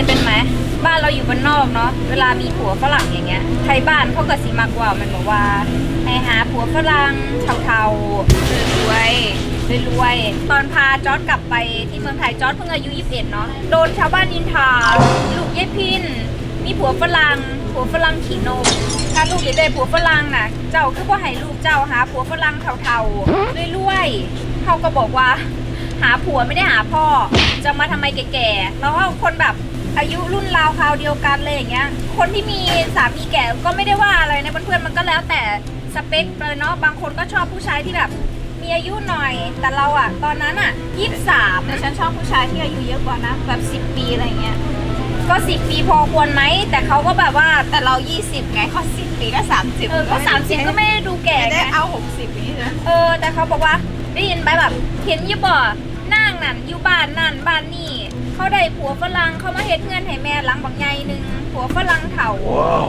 ยเป็นไหมบ้านเราอยู่บนนอกเนาะเวลามีผัวฝรั่งอย่างเงี้ยไทยบ้านเขาก็สิมากกว่ามันบอกว่าให้หาผัวฝรั่งเทาๆรวยๆรวยๆตอนพาจอร์ดกลับไปที่เมืองไทยจอร์ดเพิ่งอายุ21เนาะโดนชาวบ้านนินทาลูกยายพิน มีผัวฝรั่งผัวฝรั่งขี่นมถ้าลูกอยากได้ผัวฝรั่งน่ะ เจ้าคือว่าให้ลูกเจ้าหาผัวฝรั่งเทาๆรวยๆเขาก็บอกว่า หาผัวไม่ได้หาพ่อจะมาทำไมแก่ๆแล้วก็คนแบบ อายุรุ่นราวคราวเดียวกันเลยอย่างเงี้ย คนที่มีสามีแก่ก็ไม่ได้ว่าอะไรนะเพื่อนๆมันก็แล้วแต่สเปคเลยเนาะบางคนก็ชอบผู้ชายที่แบบ มีอายุหน่อย แต่เราอะตอนนั้นอะยี่สามแต่ฉันชอบผู้ชายที่อายุเยอะกว่านะแบบสิบปีอะไรเงี้ยก็สิบปีพอควรไหมแต่เขาก็แบบว่าแต่เรา 20 ไงเขา10ปีก็30เออก็สามสิบก็ไม่ได้ดูแก่ไม่ไงได้เอา60อย่างนี้นะเออแต่เขาบอกว่าได้ยินไปแบบเห็นอยี่บ่นั่งนั่นอยู่บ้านนั่นบ้านนี่ เขาได้ผัวฝรั่งเขามาเฮ็ดเงินให้แม่หลังบางใหญ่หนึ่งผัวฝรั่งเถ่า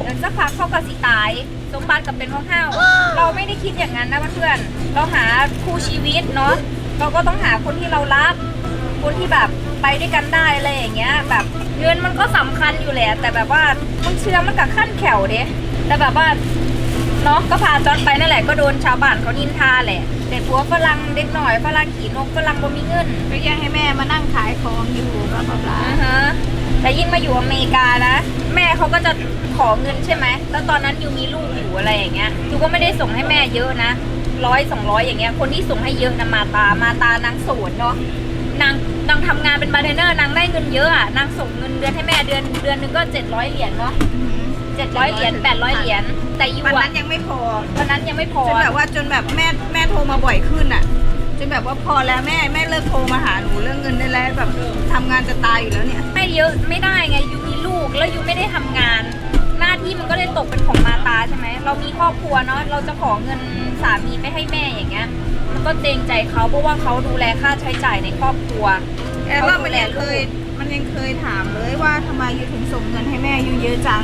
เดี๋ยวสักพักเขาก็สิตาย สมบัติกับเป็นของเฮาเราไม่ได้คิดอย่างนั้นนะเพื่อนๆเราหาคู่ชีวิตเนาะเราก็ต้องหาคนที่เรารัก คนที่แบบไปด้วยกันได้อะไรอย่างเงี้ย แบบเงินมันก็สำคัญอยู่แหละ แต่แบบว่ามันเชื่อมันกับขั้นแขวเด้แต่แบบว่า เนาะก็พาจอนไปนั่นแหละก็โดนชาวบ้านเขานินทาแหละ แต่ผัวฝรั่งเด็กหน่อยฝรั่งขี่นกฝรั่งบ่มีเงินก็ยังให้แม่มานั่งขายของอยู่บลาบลาบลาอ่าฮะแต่ยิ่งมาอยู่อเมริกานะแม่เขาก็จะขอเงินใช่ไหมแล้วตอนนั้นยูมีลูกอยู่อะไรอย่างเงี้ยยูก็ไม่ได้ส่งให้แม่เยอะนะร้อยสองร้อยอย่างเงี้ยคนที่ส่งให้เยอะนะมาตามาตานางโสดเนาะนางนางทำงานเป็นบาร์เทนเนอร์นางได้เงินเยอะอะนางส่งเงินเดือนให้แม่เดือนเดือนหนึงก็เจ็ดร้อยเหรียญเนาะ เจ็ดร้อยเหรียญแปดร้อยเหรียญแต่ยูวันอะนั้นยังไม่พอวันนั้นยังไม่พอจนแบบว่าจนแบบแม่แม่โทรมาบ่อยขึ้นอะ จนแบบว่าพอแล้วแม่แม่เลิกโทรมาหาหนูเรื่องเงินได้แล้วแบบทำงานจะตายอยู่แล้วเนี่ย ไม่เยอะไม่ได้ไงยูมีลูกแล้วยูไม่ได้ทำงาน หน้าที่มันก็เลยตกเป็นของมาตาใช่ไหมเรามีครอบครัวเนาะเราจะขอเงินสามีไปให้แม่อย่างเงี้ยมันก็เกรงใจเขาเพราะว่าเขาดูแลค่าใช้จ่ายในครอบครัว แต่ว่ามันยังเคยมันยังเคยถามเลยว่าทำไมอยู่ถึงส่งเงินให้แม่อยู่เยอะจัง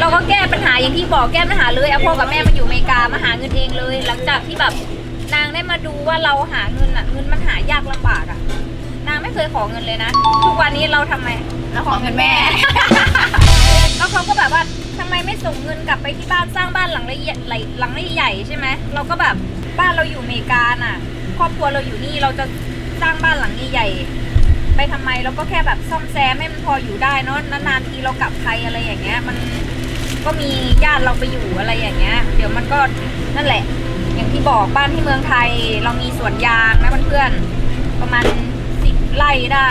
เราก็แก้ปัญหาอย่างที่บอกแก้ปัญหาเลยเอาพ่อกับแม่มาอยู่อเมริกามาหาเงินเองเลย หลังจากที่แบบนางได้มาดูว่าเราหาเงินอะเงินมันหายากลำบากอะนางไม่เคยขอเงินเลยนะ ทุกวันนี้เราทำไมแล้วขอเงินแม่ แล้วเขาก็แบบว่าทำไมไม่ส่งเงินกลับไปที่บ้านสร้างบ้านหลังละเอียดหลังละใหญ่ใช่ไหมเราก็แบบบ้านเราอยู่อเมริกาน่ะ ครอบครัวเราอยู่นี่เราจะสร้างบ้านหลังใหญ่ไปทำไมเราก็แค่แบบซ่อมแซมให้มันพออยู่ได้เนอะนานๆทีเรากลับไทยอะไรอย่างเงี้ยมัน ก็มีญาติเราไปอยู่อะไรอย่างเงี้ย เดี๋ยวมันก็นั่นแหละ อย่างที่บอกบ้านที่เมืองไทย เรามีสวนยางนะเพื่อนๆประมาณสิบไร่ได้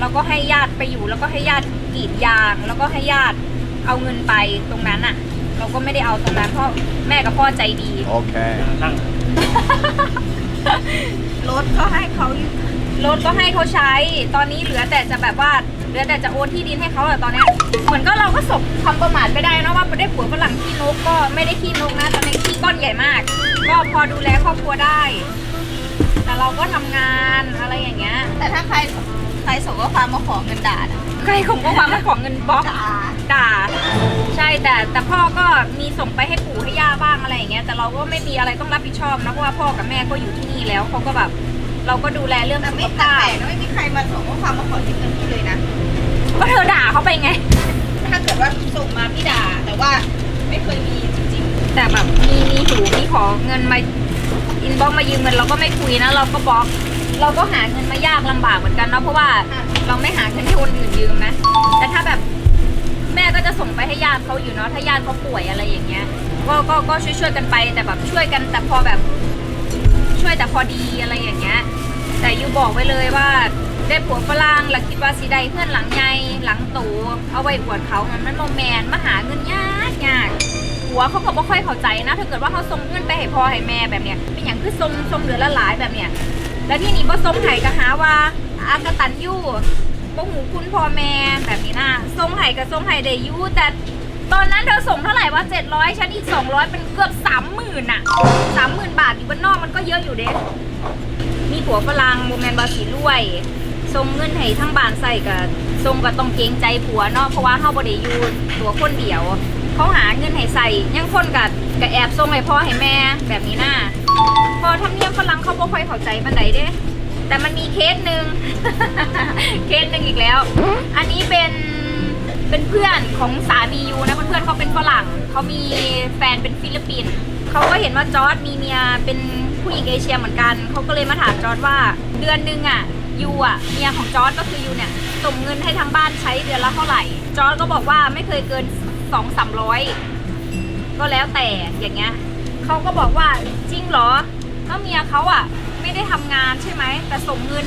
เราก็ให้ญาติไปอยู่ แล้วก็ให้ญาติกรีดยาง แล้วก็ให้ญาติเอาเงินไปตรงนั้นอะเราก็ไม่ได้เอาตรงนั้นเพราะแม่กับพ่อใจดี Okay. นั่งรถก็ให้เขาอยู่รถก็ให้เขาใช้ ตอนนี้เหลือแต่จะแบบว่า เหลือแต่จะโอนที่ดินให้เขาอะตอนเนี้ยเหมือนก็เราก็สบคำประมาทไปได้นะว่าได้ผัวฝรั่งขี้นกก็ไม่ได้ขี้นกนะตอนนี้ขี้ก้อนใหญ่มาก ก็พอดูแลครอบครัวได้ แต่เราก็ทำงานอะไรอย่างเงี้ยแต่ถ้าใครใครส่งข้อความมาขอเงินด่านะใครของก็ความมาของเงินบล็อก ด่าด่าใช่แต่แต่พ่อก็มีส่งไปให้ปู่ให้ย่าบ้างอะไรอย่างเงี้ยแต่เราก็ไม่มีอะไรต้องรับผิดชอบนะเพราะว่าพ่อกับแม่ก็อยู่ที่นี่แล้วเขาก็แบบ เราก็ดูแลเรื่องแต่สุไม่ขแต่ภาแปลพกนะไม่มีใครมาส่งข้อความมาขอยืมเงินพี่เลยนะ ก็เธอด่าเขาไปไง ถ้าเกิดว่าส่งมาพี่ด่าแต่ว่าไม่เคยมีจริงแต่แบบมีมีหูมีขอเงินมาอินบ็อกมายืมเงินเราก็ไม่คุยนะ เราก็บล็อก เราก็หาเงินมายากลำบากเหมือนกันเนาะเพราะว่าเราไม่หาเงินให้คนอื่นยืมนะแต่ถ้าแบบแม่ก็จะส่งไปให้ญาติเขาอยู่เนาะถ้าญาติเขาป่วยอะไรอย่างเงี้ยก็ก็ก็ช่วยช่วยๆกันไปแต่แบบช่วยกันแต่พอแบบ ช่วยแต่พอดีอะไรอย่างเงี้ย แต่ยูบอกไว้เลยว่าได้ผัวฝรั่งแล้วคิดว่าสีใดเพื่อนหลังใหญ่หลังโตเอาไว้อวดเขามันมันโมแมนมาหาเงินยากยากผัวเขาก็บ่ค่อยเข้าใจนะ ถ้าเกิดว่าเขาส่งเงินไปให้พ่อให้แม่แบบเนี้ยเป็นอย่างคือส่งส่งเดือละหลายแบบเนี้ยแล้วที่นี่บ่ส่งไห้ก็หาว่าอากตันยู่บ่หูคุณพ่อแม่แบบนี้นะส่งไห้กับส่งไห้ได้ยู่แต่ ตอนนั้นเธอส่งเท่าไหร่ว่า700ฉันอีก 200 เป็นเกือบ 30,000อะ 30,000 บาทอยู่บ้านนอกมันก็เยอะอยู่เด้มีผัวฝรั่งโมแมนบาสีรวยส่งเงินให้ทั้งบ้านใส่กับส่งก็ต้องเกรงใจผัวเนาะเพราะว่าเฮาบ่ได้อยู่ตัวคนเดียว เขาหาเงินให้ใส่ยังคนกับกับแอบส่งให้พ่อให้แม่แบบนี้น่าพอทำเนียมฝรั่งเขาบ่ค่อยเข้าใจปานใดเด้แต่มันมีเคสหนึ่ง เคสหนึ่งอีกแล้ว อันนี้เป็น เป็นเพื่อนของสามียูนะเพื่อนๆเขาเป็นฝรั่งเขามีแฟนเป็นฟิลิปปินส์เขาก็เห็นว่าจอร์ดมีเมียเป็นผู้หญิงเอเชียเหมือนกันเขาก็เลยมาถามจอร์ดว่าเดือนหนึงอะยูอะเมียของจอร์ดก็คือยูเนี่ยส่งเงินให้ทางบ้านใช้เดือนละเท่าไหร่ จอร์ดก็บอกว่าไม่เคยเกินสองสามร้อยก็แล้วแต่อย่างเงี้ยเขาก็บอกว่าจริงเหรอก็เมียเขาอะไม่ได้ทำงานใช่ไหมแต่ส่งเงิน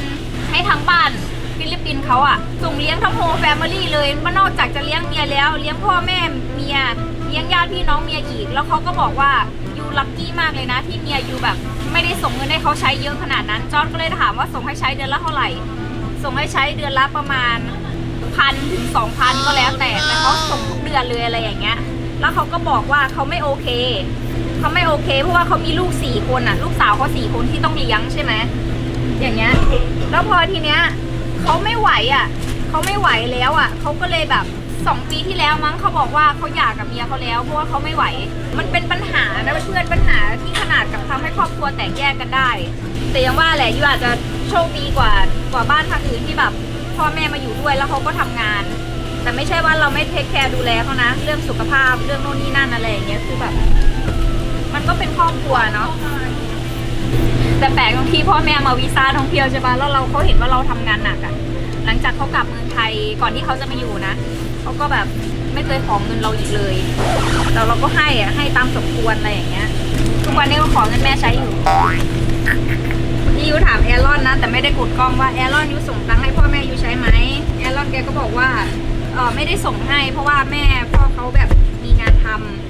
ให้ทางบ้าน ฟิลิปปินส์เขาอะส่งเลี้ยงทั้งโฮแฟมิลี่เลยมันนอกจากจะเลี้ยงเมียแล้ว เลี้ยงพ่อแม่เมียเลี้ยงญาติพี่น้องเมียอีก แล้วเขาก็บอกว่ายูลัคกี้มากเลยนะที่เมียยูแบบ ไม่ได้ส่งเงินให้เขาใช้เยอะขนาดนั้นจอร์ดก็เลยถามว่าส่งให้ใช้เดือนละเท่าไหร่ ส่งให้ใช้เดือนละประมาณพันถึงสองพันก็แล้วแต่แต่เขาส่งทุกเดือนเลยอะไรอย่างเงี้ย แล้วเขาก็บอกว่าเขาไม่โอเคเขาไม่โอเค เพราะว่าเขามีลูกสี่คนอะ ลูกสาวเขาสี่คนที่ต้องเลี้ยงใช่ไหมอย่างเงี้ย แล้วพอทีเนี้ย เขาไม่ไหวอะเขาไม่ไหวแล้วอะเขาก็เลยแบบสองปีที่แล้วมั้งเขาบอกว่าเขาหย่ากับเมียเขาแล้วเพราะว่าเขาไม่ไหว มันเป็นปัญหานะเพื่อนปัญหาที่ขนาดกับทำให้ครอบครัวแตกแยกกันได้ แต่ยังว่าแหละยูอาจจะโชคดีกว่ากว่าบ้านทางอื่นที่แบบพ่อแม่มาอยู่ด้วยแล้วเขาก็ทำงาน แต่ไม่ใช่ว่าเราไม่เทคแคร์ดูแลเขานะ เรื่องสุขภาพเรื่องโน่นนี่นั่นอะไรอย่างเงี้ยคือแบบ มันก็เป็นครอบครัวเนาะ แต่แปลกตรงที่พ่อแม่มาวีซ่าท่องเที่ยวใช่ปะแล้วเราเขาเห็นว่าเราทำงานหนักอะหลังจากเขากลับเมืองไทยก่อนที่เขาจะมาอยู่นะเขาก็แบบไม่เคยขอเงินเราอีกเลยแต่เราก็ให้อะให้ตามสมควรอะไรอย่างเงี้ย ทุกวันนี้ก็ขอเงินแม่ใช้อยู่นี่ยูถามแอรอนนะ แต่ไม่ได้กดกล้องว่าแอรอนยูส่งตังค์ให้พ่อแม่ยูใช้ไหมแอรอนแกก็บอกว่าเออไม่ได้ส่งให้ เพราะว่าแม่พ่อเขาแบบมีงานทำ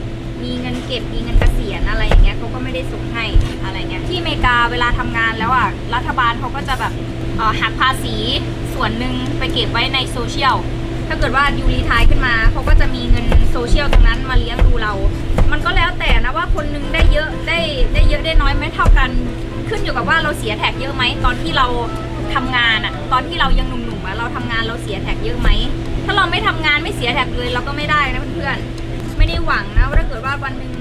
มีเงินเก็บมีเงินเกษียณอะไรอย่างเงี้ยเขาก็ไม่ได้ส่งให้อะไรเงี้ยที่อเมริกาเวลาทำงานแล้วอะรัฐบาลเขาก็จะแบบหักภาษีส่วนหนึ่งไปเก็บไว้ในโซเชียลถ้าเกิดว่ายูรีทายขึ้นมาเขาก็จะมีเงินโซเชียลตรงนั้นมาเลี้ยงดูเรา มันก็แล้วแต่นะว่าคนหนึงได้เยอะได้ได้เยอะได้น้อยไม่เท่ากัน ขึ้นอยู่กับว่าเราเสียแท็กเยอะไหมตอนที่เราทำงานอะตอนที่เรายังหนุ่มๆอะเราทำงานเราเสียแท็กเยอะไหมถ้าเราไม่ทำงานไม่เสียแท็กเลยเราก็ไม่ได้นะเพื่อนๆ หวังนะว่าถ้าเกิดว่าวันหนึ่ง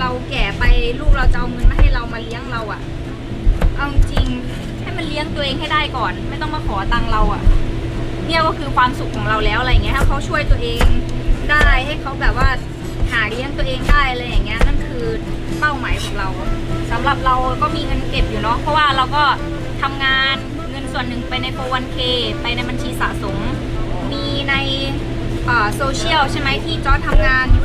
เราแก่ไปลูกเราจะเอาเงินมาให้เรามาเลี้ยงเราอะเอาจริงให้มันเลี้ยงตัวเองให้ได้ก่อน ไม่ต้องมาขอตังเราอะเนี่ยก็คือความสุขของเราแล้วอะไรเงี้ยถ้าเขาช่วยตัวเองได้ให้เขาแบบว่าหาเลี้ยงตัวเองได้อะไรอย่างเงี้ยนั่นคือเป้าหมายของเราสำหรับเราก็มีเงินเก็บอยู่เนาะเพราะว่าเราก็ทำงานเงินส่วนหนึ่งไปใน 401k ไปในบัญชีสะสม มีในโซเชียลใช่ไหมที่จอร์ทำงานอย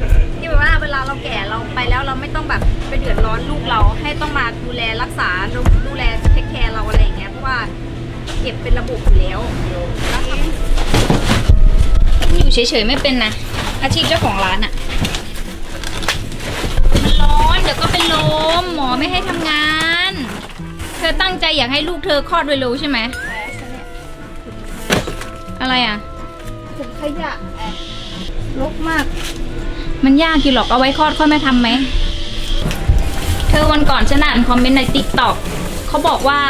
ทำงานอย่างเงี้ยที่แบบว่าเวลาเราแก่เราไปแล้วเราไม่ต้องแบบไปเดือดร้อนลูกเราให้ต้องมาดูแลรักษาดูแลเทคแคร์เราอะไรอย่างเงี้ยเพราะว่าเก็บเป็นระบบอยู่แล้วอยู่เฉยๆไม่เป็นนะอาชีพเจ้าของร้านอะมันร้อนเดี๋ยวก็เป็นลมหมอไม่ให้ทำงาน เธอตั้งใจอยากให้ลูกเธอคลอดเร็วๆใช่ไหมอะไรอะถึงขยะแอบลกมาก มันยากอยู่หรอกเอาไว้คลอดค่อยไม่ทำไหม เธอวันก่อนฉันอ่านคอมเมนต์ในติ๊กต็อกเขาบอกว่า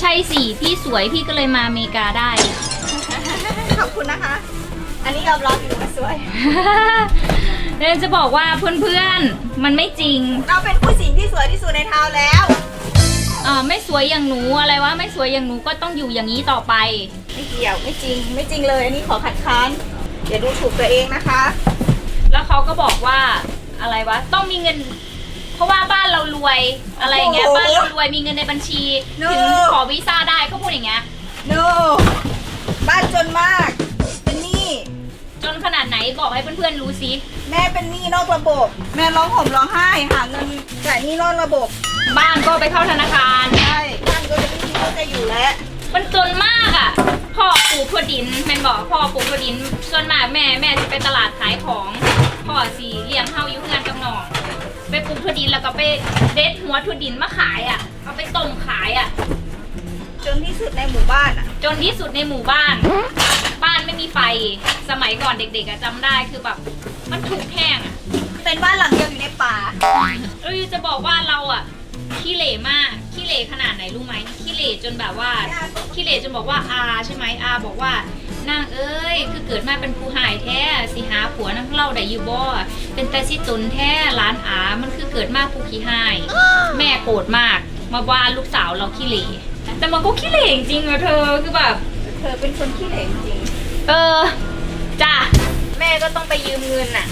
ใช่สิพี่สวยพี่ก็เลยมาอเมริกาได้ ขอบคุณนะคะ อันนี้ยอมรับอยู่ว่าสวย เดี๋ยวจะบอกว่าเพื่อนๆ มันไม่จริงเราเป็นผู้หญิงที่สวยที่สุดในทาวน์แล้ว เออไม่สวยอย่างหนูอะไรวะไม่สวยอย่างหนูก็ต้องอยู่อย่างนี้ต่อไป ไม่เกี่ยวไม่จริง ไม่จริงเลย อันนี้ขอขัดค้านอย่าดูถูกตัวเองนะคะ แล้วเขาก็บอกว่าอะไรวะ ต้องมีเงิน เพราะว่าบ้านเรารวยอะไรอย่างเงี้ย โอ้โหบ้านเรารวยมีเงินในบัญชี No ถึงขอวีซ่าได้เขาพูดอย่างเงี้ย no บ้านจนมากเป็นหนี้จนขนาดไหนบอกให้เพื่อนๆรู้สิแม่เป็นหนี้นอกระบบ แม่ร้องห่มร้องไห้หาเงินจ่ายหนี้นอกระบบบ้านก็ไปเข้าธนาคาร ใช่บ้านก็จะไม่มีก็จะอยู่แล้ว มันจนมากอะ พ่อปลูกถั่วดินแม่นบอกพ่อปลูกถั่วดินส่วนมากแม่แม่จะไปตลาดขายของพ่อสีเลี้ยงเฮาอยู่งานกับน้องไปปลูกถั่วดินแล้วก็ไปเด็ดหัวถั่วดินมาขายอะเอาไปต้มขายอะ จนที่สุดในหมู่บ้านอะ จนที่สุดในหมู่บ้าน บ้านไม่มีไฟสมัยก่อนเด็กๆอะจำได้คือแบบมันถูกแห้งอะเป็นบ้านหลังเดียวอยู่ในป่า เอ้ยจะบอกว่าเราอะ ขี้เหร่มากขี้เหร่ขนาดไหนรู้ไหมขี้เหร่จนแบบว่าขี้เหร่จนบอกว่าอาใช่ไหมอาบอกว่านางเอ้ยคือเกิดมาเป็นผู้หายแท้สิหาผัวนักเล่าได้อยู่บ่เป็นแต่สิตนแท้ร้านอามันคือเกิดมาผู้ขี้หายแม่โกรธมาก มาว่าลูกสาวเราขี้เหร่แต่มันก็ขี้เหร่จริงๆอะเธอคือแบบเธอเป็นคนขี้เหร่จริงเออจ้าแม่ก็ต้องไปยืมเงินน่ะ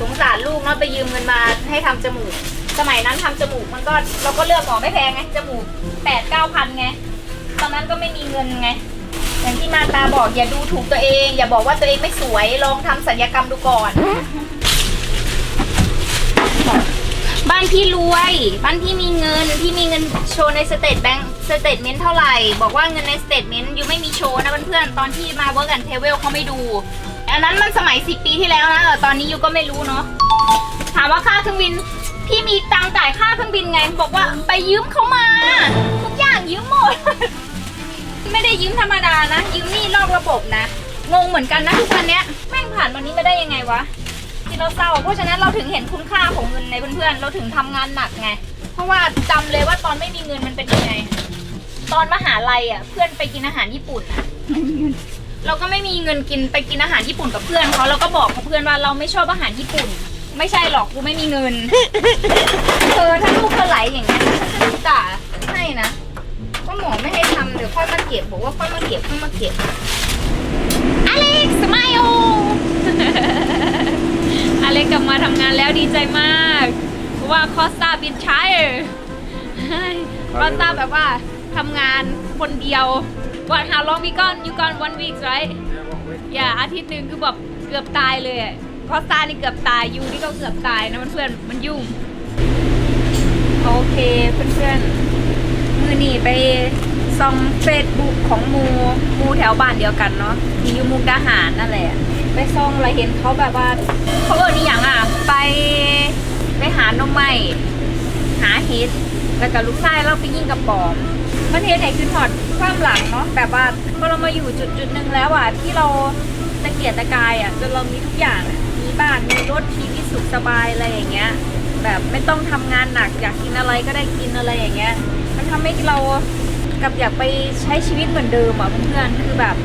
สงสารลูกเนาะไปยืมเงินมาให้ทำจมูก สมัยนั้นทำจมูกมันก็เราก็เลือกหมอไม่แพงไงจมูกแปดเก้าพันไงตอนนั้นก็ไม่มีเงินไงอย่างที่มาตาบอกอย่าดูถูกตัวเอง อย่าบอกว่าตัวเองไม่สวยลองทำศัลยกรรมดูก่อน บ้านพี่รวย บ้านพี่มีเงินพี่มีเงินโชว์ในสเตทแบงค์สเตทเมนต์เท่าไหร่ บอกว่าเงินในสเตทเมนต์ยูไม่มีโชว์นะเพื่อนๆตอนที่มาเวิร์กแอนเทเวลเขาไม่ดู อันนั้นมันสมัย10ปีที่แล้วนะแต่ตอนนี้ยูก็ไม่รู้เนาะถามว่าค่าเครื่องบิน พี่มีตังค์จ่ายค่าเครื่องบินไง บอกว่าไปยืมเขามา ทุกอย่างยืมหมด ไม่ได้ยืมธรรมดานะ ยืมหนี่นอกระบบนะ งงเหมือนกันนะทุกวันเนี้ยแม่งผ่านวันนี้มาได้ยังไงวะที่เราเศร้าเพราะฉะนั้นเราถึงเห็นคุณค่าของเงินในเพื่อนๆเราถึงทำงานหนักไง เพราะว่าจำเลยว่าตอนไม่มีเงินมันเป็นยังไง ตอนมหาลัยอะเพื่อนไปกินอาหารญี่ปุ่นอะ เราก็ไม่มีเงินกินไปกินอาหารญี่ปุ่นกับเพื่อนเขาเราก็บอกกับเพื่อนว่าเราไม่ชอบอาหารญี่ปุ่น ไม่ใช่หรอกกูไม่มีเงิน เธอถ้าลูกเธอไหลอย่างเงี้ยฉันจะด่าให้นะว่าหมอไม่ให้ทำเดี๋ยวค่อยมาเก็บบอกว่าค่อยมาเก็บค่อยมาเก็บอเล็กสมายโออเล็กกลับมาทำงานแล้วดีใจมากเพราะว่าคอสตาบินใช้คอสตาแบบว่าทำงานคนเดียว What how long we gone you gone one week right อย่าอาทิตย์หนึ่งคือแบบเกือบตายเลย อะคอสตานี่เกือบตายยูนี่ก็เกือบตายนะเพื่อนๆมันยุ่ง โอเคเพื่อนๆมือหนีไปซองเฟซบุ๊กของมูมูแถวบ้านเดียวกันเนาะที่อยู่มุกดาหารนั่นแหละ ไปซองแล้วเห็นเขาแบบว่าเขาเออนี่อย่างอะ ไปไปหาหนมไม้หาเห็ดแล้วก็ลูกชายเราไปยิงกระป๋อมมันเห็นไหนคือถอดความหลังเนาะแบบว่าพอเรามาอยู่จุดจุดหนึ่งแล้วอะที่เราตะเกียกตะกายอะจนเรามีทุกอย่างอะ บ้านมีรถชีวิตสุขสบายอะไรอย่างเงี้ย แบบไม่ต้องทำงานหนักอยากกินอะไรก็ได้กินอะไรอย่างเงี้ย มันทำให้เรากับอยากไปใช้ชีวิตเหมือนเดิมอะเพื่อนๆคือแบบ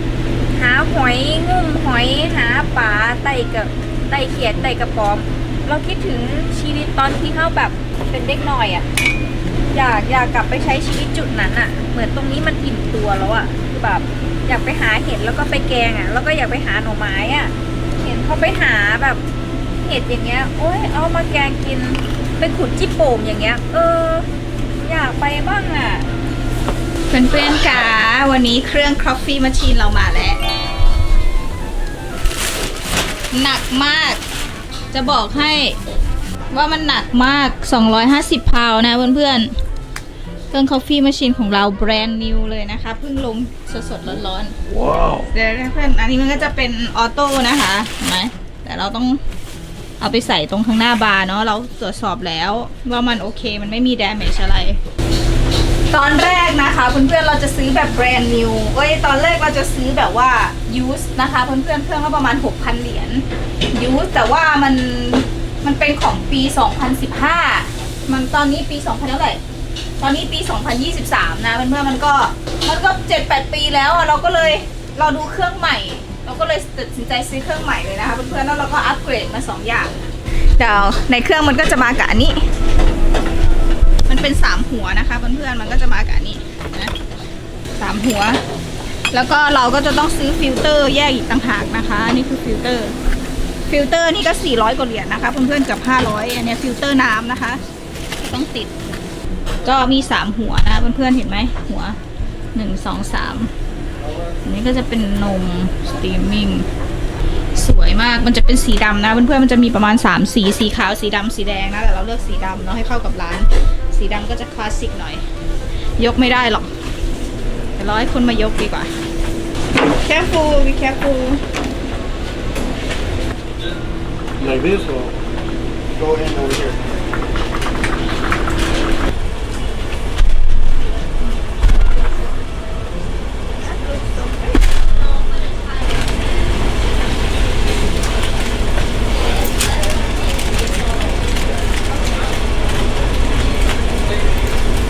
หาหอยงุ่มหอยหาปลาไต่กับไต่เขียดไต่กระป๋อม เราคิดถึงชีวิตตอนที่เข้าแบบเป็นเด็กหน่อยอะอยากอยากกลับไปใช้ชีวิตจุดนั้นอะเหมือนตรงนี้มันอิ่มตัวแล้วอะคือแบบอยากไปหาเห็ดแล้วก็ไปแกงอะแล้วก็อยากไปหาหน่อไม้อะ เขาไปหาแบบเห็ดอย่างเงี้ย โอ้ยเอามาแกงกิน ไปขุดจิ้โป่งอย่างเงี้ย เออ อยากไปบ้างอะ เพื่อนๆค่ะวันนี้เครื่อง coffee machine เรามาแล้ว หนักมาก จะบอกให้ว่ามันหนักมาก 250พาวนะเพื่อนๆ รื่อง coffee machine ของเราแบรนด์ new เลยนะคะเพิ่งลงสดๆร้อนๆว้าวเดี๋ยวนะเพื่อนอันนี้มันก็จะเป็นออโต้นะคะเห็นไหมแต่เราต้องเอาไปใส่ตรงข้างหน้าบาร์เนาะเราตรวจสอบแล้วว่ามันโอเคมันไม่มี damage อะไร ตอนแรกนะคะเพื่อนๆเราจะซื้อแบบแบรนด์ new เอ้ยตอนแรกเราจะซื้อแบบว่า used นะคะเพื่อนๆเครื่องละประมาณ 6,000 เหรียญ used แต่ว่ามันมันเป็นของปี 2015 มันตอนนี้ปี 2000เท่าไหร่ ตอนนี้ปี 2023 นะเพื่อนๆมันก็มันก็7-8ปีแล้วอะเราก็เลยเราดูเครื่องใหม่ เราก็เลยตัดสินใจซื้อเครื่องใหม่เลยนะคะเพื่อนๆแล้วเราก็อัปเกรดมา 2 อย่างเดี๋ยวในเครื่องมันก็จะมากับอันนี้ มันเป็น 3 หัวนะคะเพื่อนๆมันก็จะมากับอันนี้นะสามหัว แล้วก็เราก็จะต้องซื้อฟิลเตอร์แยกอีกต่างหากนะคะอันนี่คือฟิลเตอร์ฟิลเตอร์นี่ก็ 400 กว่าเหรียญนะคะเพื่อนๆกับ 500 อันเนี้ยฟิลเตอร์น้ำนะคะที่ต้องติด ก็มีสามหัวนะเพื่อนๆเห็นไหมหัวหนึ่งสองสามอันนี้ก็จะเป็นนมสตรีมมิ่งสวยมากมันจะเป็นสีดำนะเพื่อนๆมันจะมีประมาณ 3 สี สีขาวสีดำสีแดงนะแต่เราเลือกสีดำเนาะให้เข้ากับร้าน สีดำก็จะคลาสสิกหน่อย ยกไม่ได้หรอกแต่รอให้คนมายกดีกว่า careful be careful like this or go in over here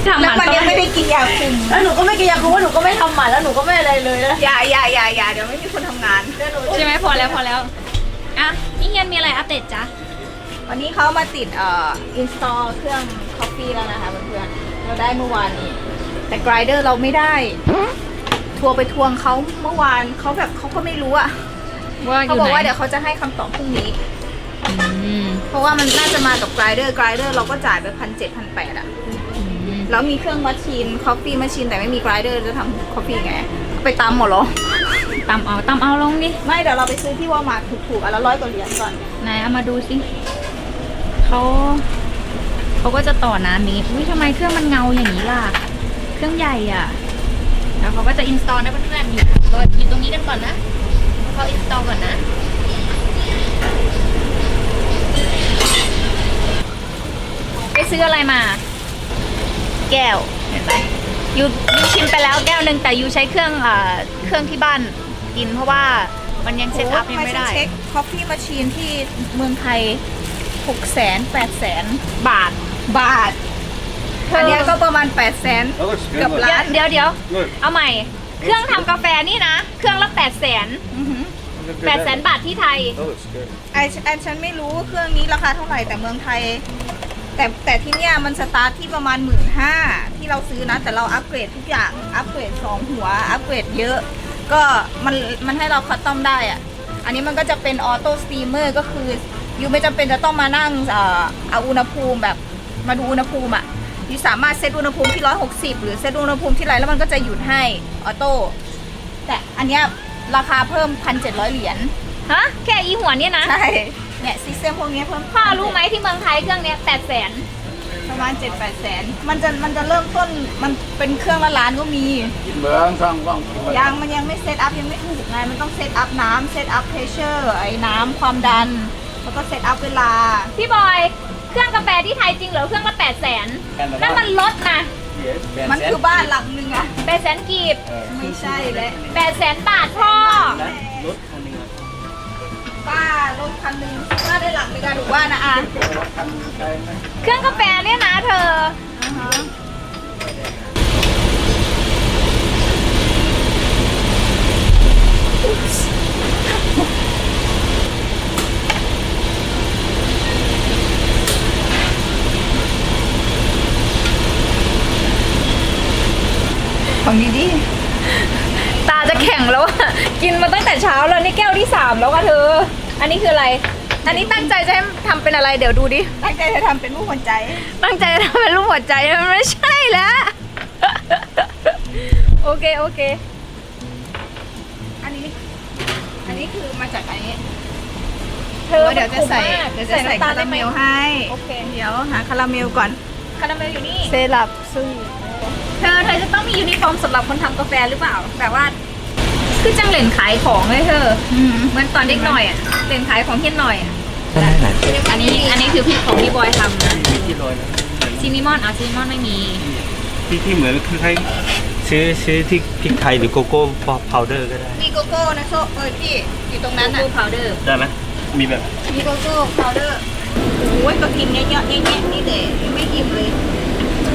ทำหแล้วมันมันยังไม่ได้กินยาคุมแล้วหนูก็ไม่กินยาคุมว่าหนูก็ไม่ทำหมันแล้วหนูก็ไม่อะไรเลยนะอย่าอย่าอย่าอย่าเดี๋ยวไม่มีคนทำงานใช่ไหมพอแล้วพอแล้วอะนี่เฮียนมีอะไรอัปเดตจ๊ะวันนี้เขามาติดเอ่อ install เครื่อง coffee แล้วนะคะเพื่อนๆเราได้เมื่อวานนี้ แต่ grinder เราไม่ได้ทัวร์ไปทวงเขาเมื่อวานเขาแบบเขาก็ไม่รู้อะว่าอเขายู่บอกไหนว่าเดี๋ยวเขาจะให้คำตอบพรุ่งนี้ อืมเพราะว่ามันน่าจะมากับไกด์เดอร์ไกด์เดอร์เราก็จ่ายไปพันเจ็ดพันแปดอะอืม แล้วมีเครื่องมัชชีนคอฟฟี่มัชชีนแต่ไม่มีไกด์เดอร์จะทำคอฟฟี่ไง ไปตามหมดเหรอตำเอาตำเอาลงดิไม่เดี๋ยวเราไปซื้อที่วอลมาร์ทถูกๆอะละร้อยกว่าเหรียญก่อนไหนเอามาดูสิเขาเขาก็จะต่อน้ำนี้อุ้ยทำไมเครื่องมันเงาอย่างนี้ล่ะ เครื่องใหญ่อะ แล้วเขาก็จะอินสตอลนะเพื่อนๆอยู่รออยู่ตรงนี้กันก่อนนะเขาอินสตอลก่อนนะไปซื้ออะไรมา แก้วเห็นไหมยูยูชิมไปแล้วแก้วหนึ่งแต่ยูใช้เครื่องเอ่อเครื่องที่บ้านกินเพราะว่ามันยังเซตอัพยังไม่ได้ เช็คคอฟฟี่มัชชีนที่เมืองไทยหกแสนแปดแสนบาทบาทอันเนี้ยก็ประมาณแปดแสน That looks good. เกือบ look. ล้าน เดี๋ยวเดี๋ยว Look. เอาใหม่ เครื่องทำกาแฟนี่นะ เครื่องละแปดแสน Look แป at ดแสน that. บาทที่ไทย That looks good. ไอไอฉันไม่รู้ว่าเครื่องนี้ราคาเท่าไหร่แต่เมืองไทย แต่แต่ที่เนี้ยมันสตาร์ทที่ประมาณหมื่นห้าที่เราซื้อนะ แต่เราอัปเกรดทุกอย่างอัปเกรดสองหัวอัปเกรดเยอะ ก็มันมันให้เราคัสตอมได้อะอันนี้มันก็จะเป็นออโต้สตีมเมอร์ก็คือยูไม่จำเป็นจะต้องมานั่งเอ่อเอาอุณหภูมิแบบมาดูอุณหภูมิอะยูสามารถเซตอุณหภูมิที่160หรือเซตอุณหภูมิที่ไรแล้วมันก็จะหยุดให้ออโต้แต่อันเนี้ยราคาเพิ่ม1,700เหรียญฮะแค่อีหัวเนี่ยนะใช่ เนี่ยซิสเต็มพวกเนี้ยเพิ่มพ่อรู้ไหมที่เมืองไทยเครื่องเนี้ยแปดแสนประมาณ7 8แสนมันจะมันจะเริ่มต้นมันเป็นเครื่องละล้านก็มียังมันยังไม่เซตอัพยังไม่ถูกไงมันต้องเซตอัพน้ำเซตอัพเพรสเชอร์ไอ้น้ำความดัน แล้วก็เซตอัพเวลา พี่บอยเครื่องกาแฟที่ไทยจริงเหรอเครื่องละแปดแสนนั่นมันลดนะมันคือบ้านหลังนึงอะแปดแสนกีบไม่ใช่แล้วแปดแสนบาทพ่อ ป้ารถคันหนึงป้าได้หลังนึงอะถูกว่านะอะเครื่องกาแฟเนี่ยนะเธออ่าฮะของดีดีตาจะแข็งแล้วอะกินมาตั้งแต่เช้าแล้วนี่แก้วที่สามแล้วอะเธอ อันนี้คืออะไร อันนี้ตั้งใจจะให้ทำเป็นอะไรเดี๋ยวดูดิ ตั้งใจจะทำเป็นผู้คนใจ ตั้งใจจะทำเป็นรูปหัวใจมันไม่ใช่แล้ว โอเคโอเค อันนี้ อันนี้คือมาจากอันนี้เธอเดี๋ยวจะใส่มันขมมกเดี๋ยวจะใส่น้ำตาคาลได้ราไหมเมลให้ โอเค เดี๋ยวหาคาราเมลก่อน คาราเมลอยู่นี่ เซรัปซึ่งเธอเธอจะต้องมียูนิฟอร์มสำหรับคนทำกาแฟหรือเปล่า แบบว่า คือจังเหลนขายของเลยเธอเหมือนตอนเด็กหน่อยอะเหลนขายของเฮี้ยนหน่อยอะอันนี้อันนี้คือพริกของพี่บอยทำนะซินนิมอนอะซินนิมอนไม่มีที่ที่เหมือนคือให้ซื้อซื้อที่พริกไทยหรือโกโก้พาวเดอร์ก็ได้ มีโกโก้นะโซเออพี่อยู่ตรงนั้นโกอะโก้พาวเดอร์ได้ไหมมีแบบมีโกโก้พาวเดอร์โอ้ยก็กินเยอะๆแยะๆนี่เด็ไม่อิ่มเลย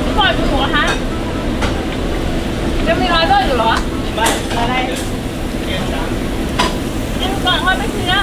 พี่บอยดูหมูฮะจะมีร้อยเบอร์อยู่เหรอม ก่อนทอดไม่เชื่อ